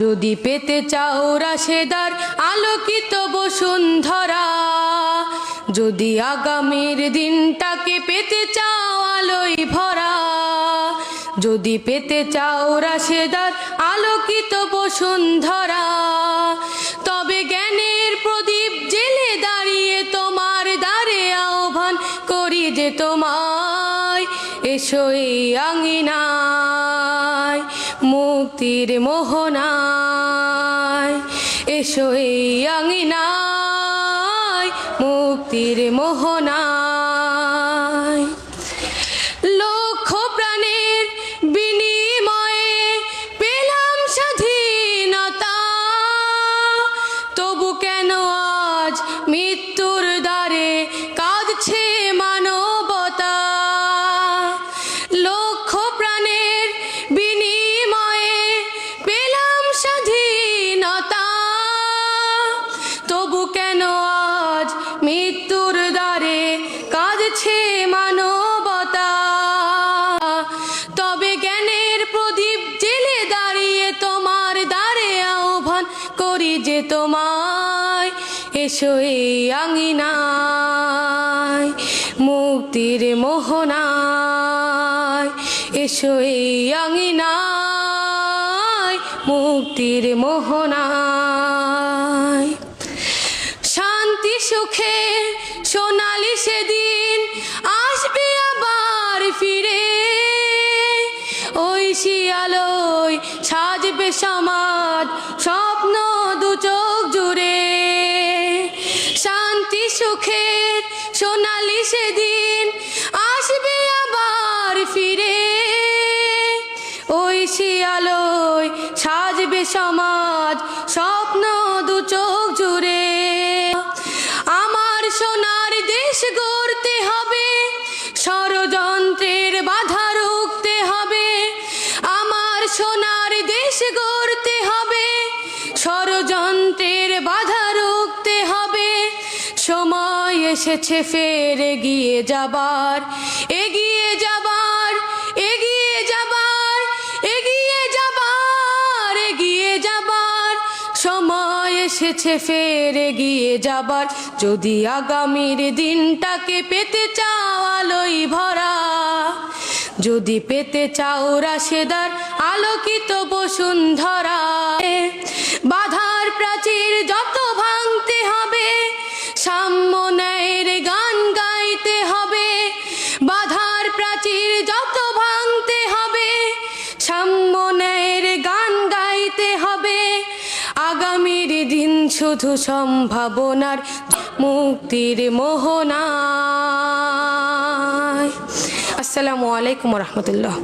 যদি পেতে চাও রাশেদার, আলোকিত বসুন্ধরা। যদি আগামীর দিনটাকে পেতে চাও আলোয় ভরা। যদি পেতে চাও রাশেদার, আলোকিত বসুন্ধরা। তবে জ্ঞানের প্রদীপ জেলে দাঁড়িয়ে তোমার দ্বারে আহ্বান করি যে তোমায়, এসো এই আঙিনায়। মুক্তির মোহনায়, এসো এই আঙিনায় মুক্তির মোহনায়। লক্ষ প্রাণের বিনিময়ে পেলাম স্বাধীনতা, তবু কেন আজ মৃত্যুর দ্বারে কাঁদছে মানবতা? লক্ষ দ্বারে কাঁদছে মানবতা। তবে জ্ঞানের প্রদীপ জেলে দাঁড়িয়ে তোমার দ্বারে আহ্বান করি যে তোমায় এসো এই আঙিনায়, মুক্তির মোহনায়। এসো এই আঙিনায়, মুক্তির মোহনায়। শান্তি, সুখে ওই শিয়ালয় সাজবে সমাজ, স্বপ্ন দু চোখ জুড়ে। শান্তি সুখের সোনালি সেদিন আসবে আবার ফিরে। ওই শিয়ালয় সাজবে সমাজ, স্বপ্ন দু চোখ জুড়ে। আমার সোনার দেশ গড়তে হবে ষড়যন্ত্রের বাধা এসেছে ফের এগিয়ে যাবার এগিয়ে যাবার এগিয়ে যাবার এগিয়ে যাবার এগিয়ে যাবার। সময় এসেছে ফের এগিয়ে যাবার, যদি আগামীর দিনটাকে পেতে চাও আলোই ভরা। যদি পেতে চাও রাশেদার, আলোকিত বসুন্ধরা। বাধার প্রাচীর যত যত ভাঙতে হবে, সাম্য ন্যায়ের গান গাইতে হবে। আগামীর দিন শুধু সম্ভাবনার মুক্তির মোহনা আসসালামু আলাইকুম রহমতুল্লাহ।